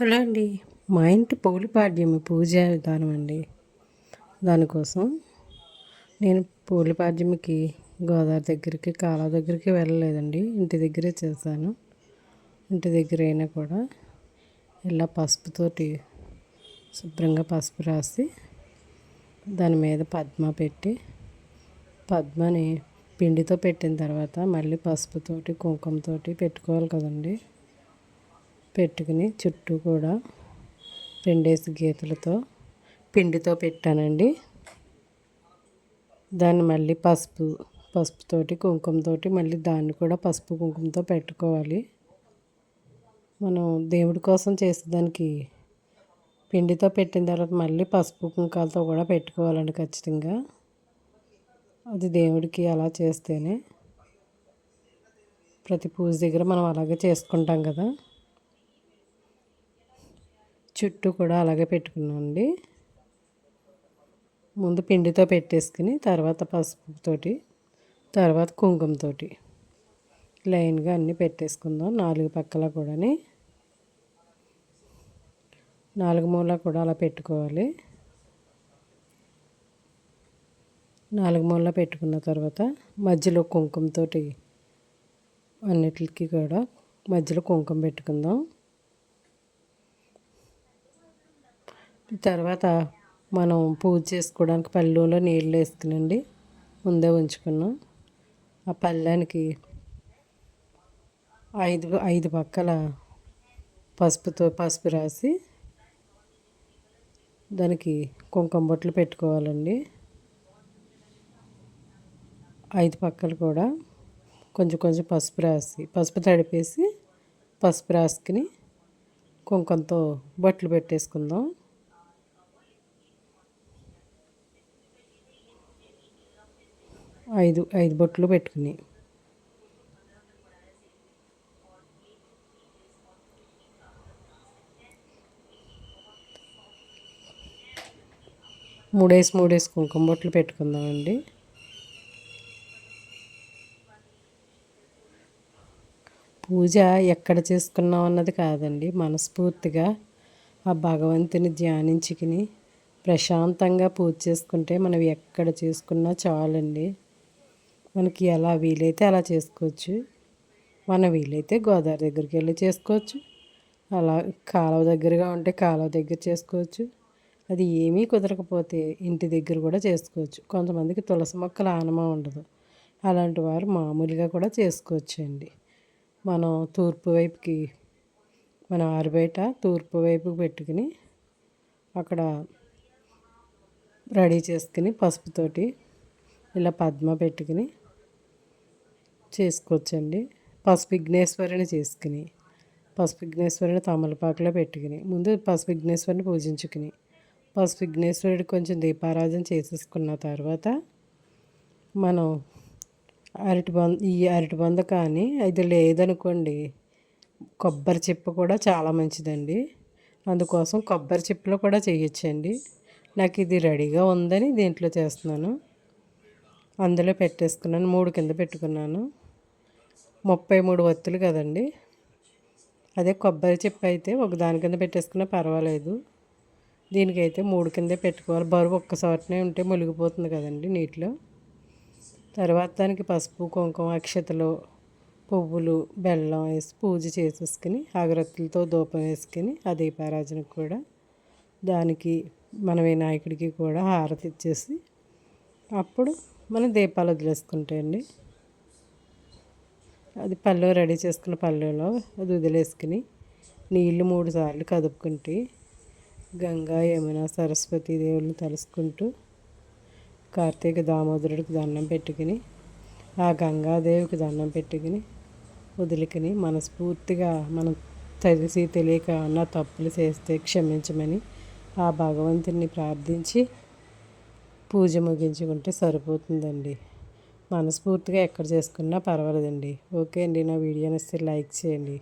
Hello అండి మా ఇంటి పౌలిపాడ్యం పూజ విధానం అండి. దానికోసం నేను పౌలిపాడ్యంకి గోదావరి దగ్గరికి కాలువ దగ్గరికి వెళ్ళలేదండి. ఇంటి దగ్గరే చేశాను. ఇంటి దగ్గర అయినా కూడా ఇలా పసుపుతోటి శుభ్రంగా పసుపు రాసి దాని మీద పద్మ పెట్టి పద్మని పిండితో పెట్టిన తర్వాత మళ్ళీ పసుపుతోటి కుంకుమతోటి పెట్టుకోవాలి కదండి. పెట్టుకుని చుట్టూ కూడా రెండేసి గీతలతో పిండితో పెట్టానండి. దాన్ని మళ్ళీ పసుపు పసుపుతోటి కుంకుమతోటి మళ్ళీ దాన్ని కూడా పసుపు కుంకుమతో పెట్టుకోవాలి. మనం దేవుడి కోసం చేసేదానికి పిండితో పెట్టిన తర్వాత మళ్ళీ పసుపు కుంకాలతో కూడా పెట్టుకోవాలండి ఖచ్చితంగా. అది దేవుడికి అలా చేస్తేనే ప్రతి పూజ దగ్గర మనం అలాగే చేసుకుంటాం కదా. చుట్టూ కూడా అలాగే పెట్టుకున్నామండి ముందు పిండితో పెట్టేసుకుని తర్వాత పసుపుతోటి తర్వాత కుంకుమతోటి లైన్గా అన్నీ పెట్టేసుకుందాం. నాలుగు పక్కల కూడాని నాలుగు మూల కూడా అలా పెట్టుకోవాలి. నాలుగు మూల పెట్టుకున్న తర్వాత మధ్యలో కుంకుమతోటి అన్నిటికి కూడా మధ్యలో కుంకుమ పెట్టుకుందాం. తర్వాత మనం పూజ చేసుకోవడానికి పళ్ళులో నీళ్ళు వేసుకునండి. ముందే ఉంచుకున్నాం. ఆ పళ్ళానికి ఐదు ఐదు పక్కల పసుపుతో పసుపు రాసి దానికి కుంకుమ బొట్లు పెట్టుకోవాలండి. ఐదు పక్కలు కూడా కొంచెం కొంచెం పసుపు రాసి పసుపు తడిపేసి పసుపు రాసుకుని కుంకుమతో బొట్లు పెట్టేసుకుందాం. ఐదు ఐదు బొట్లు పెట్టుకుని. మూడేసి మూడేసి కుంకుమ బొట్లు పెట్టుకుందామండి. పూజ ఎక్కడ చేసుకున్నాం అన్నది కాదండి మనస్ఫూర్తిగా ఆ భగవంతుని ధ్యానించుకుని ప్రశాంతంగా పూజ చేసుకుంటే మనం ఎక్కడ చేసుకున్నా చాలండి. మనకి ఎలా వీలైతే అలా చేసుకోవచ్చు. మన వీలైతే గోదావరి దగ్గరికి వెళ్ళి చేసుకోవచ్చు. అలా కాలువ దగ్గరగా ఉంటే కాలువ దగ్గర చేసుకోవచ్చు. అది ఏమీ కుదరకపోతే ఇంటి దగ్గర కూడా చేసుకోవచ్చు. కొంతమందికి తులసి మొక్కలు ఆనమా ఉండదు. అలాంటి వారు మామూలుగా కూడా చేసుకోవచ్చు అండి మనం తూర్పు వైపుకి మన ఆరుబయట తూర్పు వైపు పెట్టుకుని అక్కడ రెడీ చేసుకుని పసుపుతోటి ఇలా పద్మ పెట్టుకుని చేసుకోవచ్చండి. పసుపు విఘ్నేశ్వరుని చేసుకుని పసుపు విఘ్నేశ్వరుని తమలపాకులో పెట్టుకుని ముందు పసుపు విఘ్నేశ్వరుని పూజించుకుని పసుపు విఘ్నేశ్వరుడు కొంచెం దీపారాధన చేసేసుకున్న తర్వాత మనం అరటి బంద ఈ అరటి బంద కానీ అది లేదనుకోండి కొబ్బరి చిప్ప కూడా చాలా మంచిదండి. అందుకోసం కొబ్బరి చిప్పలో కూడా చేయొచ్చండి. నాకు ఇది రెడీగా ఉందని దీంట్లో చేస్తున్నాను. అందులో పెట్టేసుకున్నాను మూడు కింద పెట్టుకున్నాను. ముప్పై మూడు వత్తులు కదండి. అదే కొబ్బరి చెప్పు అయితే ఒక దాని కింద పెట్టేసుకున్నా పర్వాలేదు. దీనికైతే మూడు కిందే పెట్టుకోవాలి. బరువు ఒక్కసారినే ఉంటే మునిగిపోతుంది కదండి నీటిలో. తర్వాత దానికి పసుపు కుంకుమ అక్షతలు పువ్వులు బెల్లం వేసి పూజ చేసేసుకుని అగరత్తులతో ధూపం వేసుకుని ఆ దీపారాజనకు కూడా దానికి మన వినాయకుడికి కూడా హారతి ఇచ్చేసి అప్పుడు మనం దీపాలు వదిలేసుకుంటాయండి. అది పళ్ళు రెడీ చేసుకున్న పళ్ళులో అది వదిలేసుకుని నీళ్ళు మూడు సార్లు కదుపుకుంటే గంగా యమున సరస్వతి దేవుళ్ళని తలుసుకుంటూ కార్తీక దామోదరుడికి దండం పెట్టుకుని ఆ గంగాదేవికి దండం పెట్టుకుని వదులుకుని మనస్ఫూర్తిగా మనం తెలిసి తెలియక అన్న తప్పులు చేస్తే క్షమించమని ఆ భగవంతుని ప్రార్థించి పూజ ముగించుకుంటే సరిపోతుందండి. మనస్ఫూర్తిగా ఎక్కడ చేసుకున్నా పర్వాలేదండి. ఓకే అండి. నా వీడియో నచ్చితే లైక్ చేయండి.